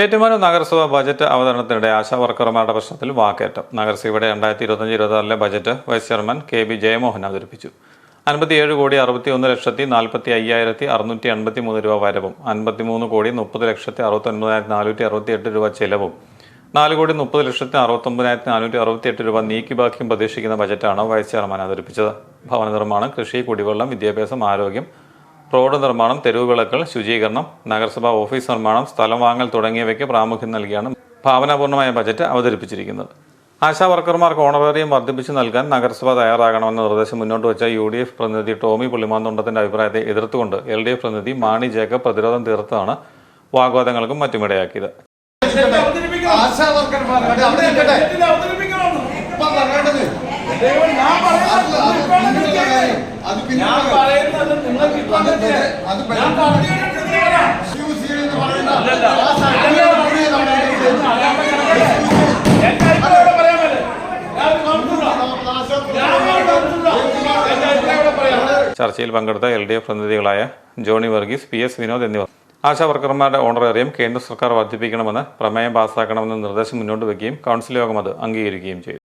ഏറ്റുമാനൂർ നഗരസഭാ ബജറ്റ് അവതരണത്തിനിടെ ആശാ വർക്കർമാരുടെ പ്രശ്നത്തിൽ വാക്കേറ്റം. നഗരസഭയുടെ രണ്ടായിരത്തി ഇരുപത്തഞ്ച് ഇരുപത്താറിലെ budget vice chairman K B Jayamohan അവതരിപ്പിച്ചു. അൻപത്തിയേഴ് കോടി അറുപത്തി ഒന്ന് ലക്ഷത്തി നാൽപ്പത്തി അയ്യായിരത്തി അറുന്നൂറ്റി അൻപത്തി മൂന്ന് രൂപ വരവും. അൻപത്തിമൂന്ന് കോടി മുപ്പത് ലക്ഷത്തി അറുപത്തി ഒൻപതിനായിരത്തി നാനൂറ്റി അറുപത്തി എട്ട് രൂപ ചെലവും. നാല് കോടി മുപ്പത് ലക്ഷത്തി അറുപത്തൊമ്പതിനായിരത്തി നാനൂറ്റി അറുപത്തി എട്ട് രൂപ നീക്കി ബാക്കിയും പ്രതീക്ഷിക്കുന്ന ബജറ്റാണ് വൈസ് ചെയർമാൻ അവതരിപ്പിച്ചത്. ഭവന നിർമ്മാണം കൃഷി കുടിവെള്ളം വിദ്യാഭ്യാസം ആരോഗ്യം റോഡ് നിർമ്മാണം തെരുവുവിളക്കൾ ശുചീകരണം നഗരസഭാ ഓഫീസ് നിർമ്മാണം സ്ഥലം വാങ്ങൽ തുടങ്ങിയവയ്ക്ക് പ്രാമുഖ്യം നൽകിയാണ് ഭാവനാപൂർണമായ ബജറ്റ് അവതരിപ്പിച്ചിരിക്കുന്നത്. ആശാ വർക്കർമാർക്ക് ഓണറേറിയം വർദ്ധിപ്പിച്ച് നൽകാൻ നഗരസഭ തയ്യാറാകണമെന്ന നിർദ്ദേശം മുന്നോട്ട് വെച്ച യു ഡി എഫ് പ്രതിനിധി ടോമി പുള്ളിമാന്തുണ്ടത്തിന്റെ അഭിപ്രായത്തെ എതിർത്തുകൊണ്ട് എൽ ഡി എഫ് പ്രതിനിധി മാണി ജേക്കബ് പ്രതിരോധം തീർത്താണ് വാഗ്വാദങ്ങൾക്കും മറ്റുമിടയാക്കിയത് അത് അത് ചർച്ചയിൽ പങ്കെടുത്ത എൽ ഡി എഫ് പ്രതിനിധികളായ ജോണി വർഗീസ് പി എസ് വിനോദ് എന്നിവർ. ആശാ വർക്കർമാരുടെ ഓണറേറിയം കേന്ദ്ര സർക്കാർ വർദ്ധിപ്പിക്കണമെന്ന് പ്രമേയം പാസ്സാക്കണമെന്ന നിർദ്ദേശം മുന്നോട്ട് വയ്ക്കുകയും കൗൺസിൽ യോഗം അത് അംഗീകരിക്കുകയും ചെയ്തു.